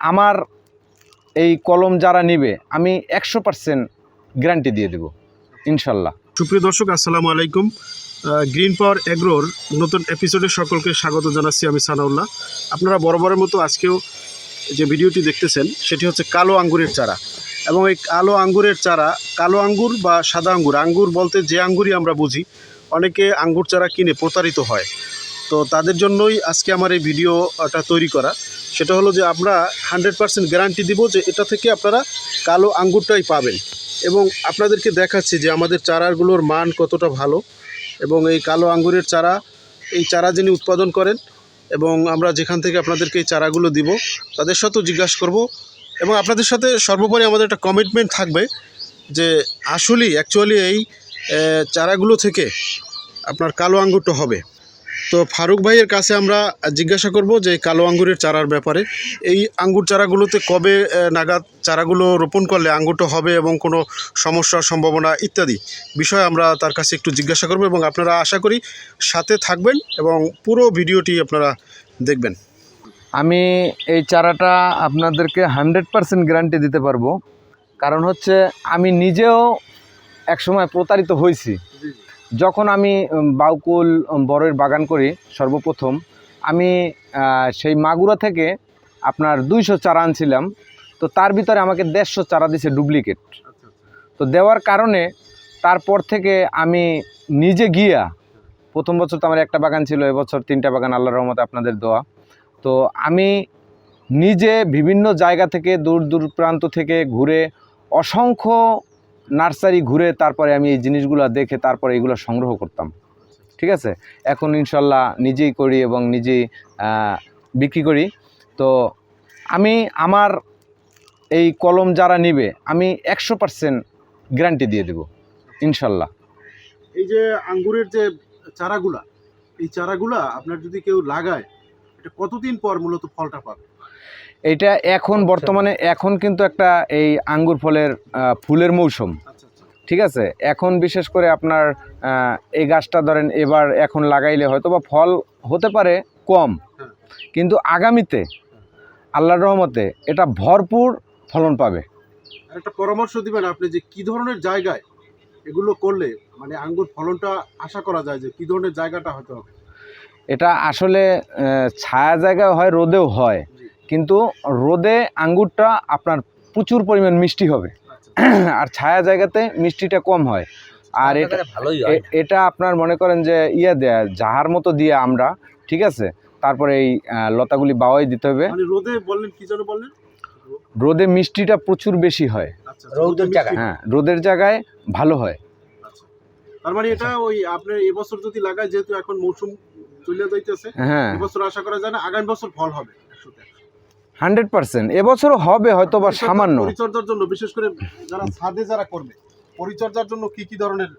আমার এই কলম যারা নিবে, আমি একশো পার্সেন্ট গ্যারান্টি দিয়ে দেব, ইনশাল্লাহ। সুপ্রিয় দর্শক, আসসালামু আলাইকুম। গ্রিন পাওয়ার এগ্রোর নতুন এপিসোডে সকলকে স্বাগত জানাচ্ছি আমি সানাউল্লাহ। আপনারা বরাবরের মতো আজকেও যে ভিডিওটি দেখতেছেন, সেটি হচ্ছে কালো আঙ্গুরের চারা। এবং এই কালো আঙ্গুরের চারা, কালো আঙ্গুর বা সাদা আঙ্গুর আঙ্গুর বলতে যে আঙ্গুরই আমরা বুঝি, অনেকে আঙ্গুর চারা কিনে প্রতারিত হয়। তো তাদের জন্যই আজকে আমার এই ভিডিওটা তৈরি করা। সেটা হলো যে আমরা হান্ড্রেড পার্সেন্ট গ্যারান্টি দিব যে এটা থেকে আপনারা কালো আঙ্গুরটাই পাবেন। এবং আপনাদেরকে দেখাচ্ছি যে আমাদের চারাগুলোর মান কতটা ভালো এবং এই কালো আঙ্গুরের চারা, এই চারা যিনি উৎপাদন করেন এবং আমরা যেখান থেকে আপনাদেরকে এই চারাগুলো দিব, তাদের সাথেও জিজ্ঞাসা করব এবং আপনাদের সাথে সর্বোপরি আমাদের একটা কমিটমেন্ট থাকবে যে আসলেই অ্যাকচুয়ালি এই চারাগুলো থেকে আপনার কালো আঙ্গুরটা হবে। তো ফারুক ভাইয়ের কাছে আমরা জিজ্ঞাসা করব যে কালো আঙ্গুরের চারার ব্যাপারে। এই আঙ্গুর চারাগুলোতে কবে নাগাদ চারাগুলো রোপণ করলে আঙ্গুরটা হবে এবং কোনো সমস্যার সম্ভাবনা ইত্যাদি বিষয়ে আমরা তার কাছে একটু জিজ্ঞাসা করব এবং আপনারা আশা করি সাথে থাকবেন এবং পুরো ভিডিওটি আপনারা দেখবেন। আমি এই চারাটা আপনাদেরকে হান্ড্রেড পার্সেন্ট গ্যারান্টি দিতে পারব। কারণ হচ্ছে আমি নিজেও একসময় প্রতারিত হয়েছি। যখন আমি বাউকুল বড়ের বাগান করি সর্বপ্রথম, আমি সেই মাগুরা থেকে আপনার দুইশো চারা আনছিলাম। তো তার ভিতরে আমাকে দেড়শো চারা দিছে ডুপ্লিকেট। তো দেওয়ার কারণে তারপর থেকে আমি নিজে গিয়া, প্রথম বছর তো আমার একটা বাগান ছিল, এবছর তিনটা বাগান আল্লাহ রহমতে আপনাদের দোয়া তো আমি নিজে বিভিন্ন জায়গা থেকে, দূর দূর প্রান্ত থেকে ঘুরে অসংখ্য নার্সারি ঘুরে তারপরে আমি এই জিনিসগুলো দেখে তারপরে এগুলো সংগ্রহ করতাম। ঠিক আছে? এখন ইনশাল্লাহ নিজেই করি এবং নিজেই বিক্রি করি। তো আমি আমার এই কলম যারা নিবে, আমি একশো পার্সেন্ট গ্যারান্টি দিয়ে দেব, ইনশাল্লাহ। এই যে আঙ্গুরের যে চারাগুলা, এই চারাগুলা আপনার যদি কেউ লাগায়, এটা কতদিন পর মূলত ফলটা পাবে? এইটা এখন বর্তমানে এখন কিন্তু একটা এই আঙ্গুর ফলের ফুলের মৌসুম। আচ্ছা আচ্ছা। ঠিক আছে? এখন বিশেষ করে আপনার এই গাছটা ধরেন এবার এখন লাগাইলে হয়তো বা ফল হতে পারে কম। হ্যাঁ। কিন্তু আগামীতে আল্লাহর রহমতে এটা ভরপুর ফলন পাবে। একটা পরামর্শ দিবেন আপনি যে কি ধরনের জায়গায় এগুলো করলে মানে আঙ্গুর ফলনটা আশা করা যায় যে কি ধরনের জায়গাটা হতে হবে? এটা আসলে ছায়া জায়গায় হয় রোদেও হয়। কিন্তু রোদে আঙ্গুরটা আপনার প্রচুর পরিমাণ মিষ্টি হবে। আচ্ছা। আর ছায়া জায়গাতে মিষ্টিটা কম হয়। আর এটা ভালোই এটা আপনার মনে করেন যে ইয়ে দেয়া জাহার মতো দিয়ে আমরা ঠিক আছে? তারপরে এই লতাগুলি বাওয়াই দিতে হবে। মানে রোদে বললেন কি যেন বললেন? রোদে মিষ্টিটা প্রচুর বেশি হয়। আচ্ছা রৌদ্রের জায়গায়। হ্যাঁ রোদের জায়গায় ভালো হয়। আচ্ছা। তার মানে এটা ওই আপনার এবছর যদি লাগায় যেহেতু এখন মৌসুম চলে যাইতেছে হ্যাঁ। এবছর আশা করা যায় না আগামী বছর ফল হবে। Hundred percent. এবছরও হবে হয়তো বা সামান্য। পরিচর্যার জন্য বিশেষ করে যারা ছাদে যারা করবে পরিচর্যার জন্য কি কি ধরনের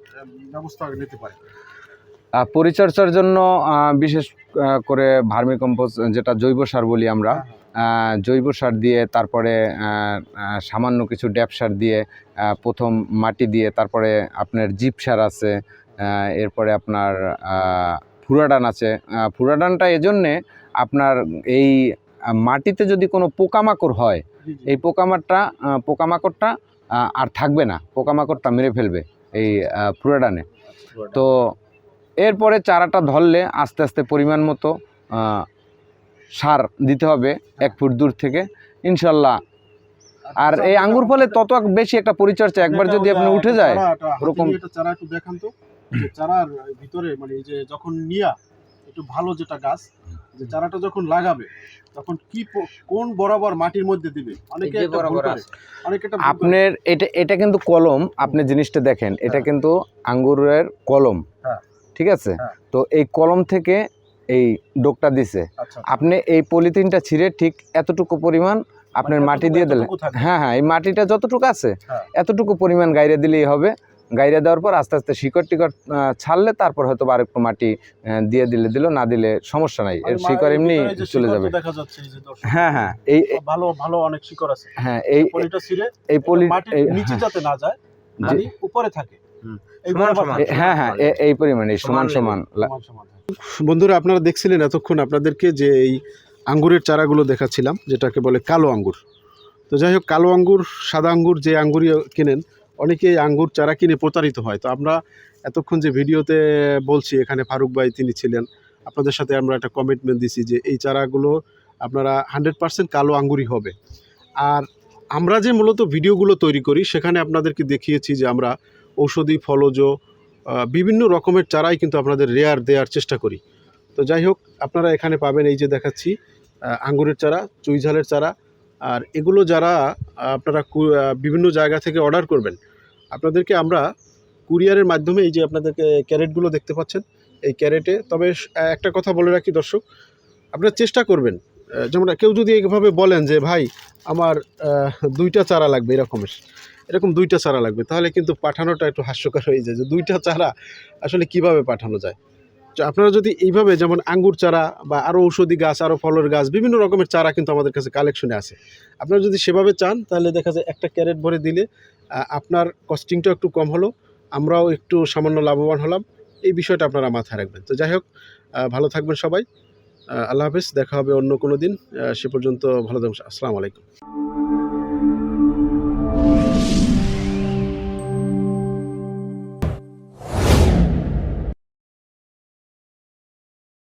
ব্যবস্থা নিতে পারে? পরিচর্যার জন্য বিশেষ করে ভার্মি কম্পোস্ট যেটা জৈব সার বলি আমরা জৈব সার দিয়ে তারপরে সামান্য কিছু ড্যাপ সার দিয়ে প্রথম মাটি দিয়ে তারপরে আপনার জিপ সার আছে এরপরে আপনার ফুরাডান আছে। ফুরাডানটা এজন্যে আপনার এই মাটিতে যদি কোনো পোকামাকড় হয়। এই পোকামাকড়টা পোকামাকড়টা আর থাকবে না। পোকামাকড়টা মেরে ফেলবে এই আহ, ফুরাডানে তো এরপরে চারাটা ধরলে আস্তে আস্তে পরিমাণ মতো সার দিতে হবে এক ফুট দূর থেকে। ইনশাল্লাহ। আর এই আঙ্গুর ফলে তত এক বেশি একটা পরিচর্যা একবার যদি আপনি উঠে যায় ওরকম- চারা একটু দেখান তো। চারার ভিতরে মানে এই যে যখন নিয়া একটু ভালো যেটা গাছ যে চারাটা যখন লাগাবে তখন কি কোন বরাবর মাটির মধ্যে দিবে? অনেকে বরাবর অনেকে আপনার এটা এটা কিন্তু কলম আপনি জিনিসটা দেখেন এটা হ্যাঁ। কিন্তু আঙ্গুরের কলম হ্যাঁ। ঠিক আছে? হ্যাঁ। তো এই কলম থেকে এই ডোকটা দিছে। আচ্ছা আপনি এই পলিথিনটা ছিঁড়ে ঠিক এতটুকু পরিমাণ আপনার মানে মাটি দিয়ে দিলেন। হ্যাঁ হ্যাঁ এই মাটিটা যতটুকু আছে। এতটুকু পরিমাণ গাইরে দিলেই হবে। গাইরে দেওয়ার পর আস্তে আস্তে শিকড় টিকড় ছাড়লে তারপর হয়তো আর একটু মাটি দিয়ে দিলে দিল না দিলে সমস্যা নাই। এর শিকড় এমনি চলে যাবে। দেখা যাচ্ছে এই যে দর্শক। হ্যাঁ হ্যাঁ এই ভালো ভালো অনেক শিকড় আছে। হ্যাঁ এই পলিটা ছিঁড়ে এই পলি নিচে যাতে না যায়। মানে উপরে থাকে। হ্যাঁ হ্যাঁ এ- এই পরিমাণে সমান সমান। বন্ধুরা আপনারা দেখছিলেন এতক্ষণ আপনাদেরকে যে এই আঙ্গুরের চারাগুলো দেখাচ্ছিলাম যেটাকে বলে কালো আঙ্গুর। তো যাই হোক কালো আঙ্গুর সাদা আঙ্গুর যে আঙ্গুরই কেনেন অনেকে এই আঙ্গুর চারা কিনে প্রতারিত হয়। তো আমরা এতক্ষণ যে ভিডিওতে বলছি, এখানে ফারুক ভাই তিনি ছিলেন, আপনাদের সাথে আমরা একটা কমিটমেন্ট দিছি যে এই চারাগুলো আপনারা হান্ড্রেড পার্সেন্ট কালো আঙ্গুরই হবে। আর আমরা যে মূলত ভিডিওগুলো তৈরি করি, সেখানে আপনাদেরকে দেখিয়েছি যে আমরা ঔষধি, ফলজ বিভিন্ন রকমের চারাই কিন্তু আপনাদের রেয়ার দেওয়ার চেষ্টা করি। তো যাই হোক, আপনারা এখানে পাবেন, এই যে দেখাচ্ছি আঙ্গুরের চারা চুইঝালের চারা আর এগুলো যারা, আপনারা বিভিন্ন জায়গা থেকে অর্ডার করবেন, আপনাদেরকে আমরা কুরিয়ারের মাধ্যমে এই যে আপনাদেরকে ক্যারেটগুলো দেখতে পাচ্ছেন, এই ক্যারেটে, তবে একটা কথা বলে রাখি দর্শক, আপনারা চেষ্টা করবেন যেমন কেউ যদি এইভাবে বলেন যে, ভাই, আমার দুইটা চারা লাগবে এরকমের। এরকম দুইটা চারা লাগবে, তাহলে কিন্তু পাঠানোটা একটু হাস্যকর হয়ে যায় যে, দুইটা চারা আসলে কীভাবে পাঠানো যায়? আপনারা যদি এইভাবে যেমন আঙ্গুর চারা বা আরও ঔষধি গাছ আরও ফলের গাছ, বিভিন্ন রকমের চারা কিন্তু আমাদের কাছে কালেকশনে আছে। আপনারা যদি সেভাবে চান, তাহলে দেখা যায় একটা ক্যারেট ভরে দিলে আপনার কস্টিংটা একটু কম হলো, আমরাও একটু সামান্য লাভবান হলাম। এই বিষয়টা আপনারা মাথায় রাখবেন। তো যাই হোক ভালো থাকবেন সবাই। আল্লাহ হাফেজ, দেখা হবে অন্য কোনো দিন। সে পর্যন্ত ভালো থাকবেন আসসালামু আলাইকুম।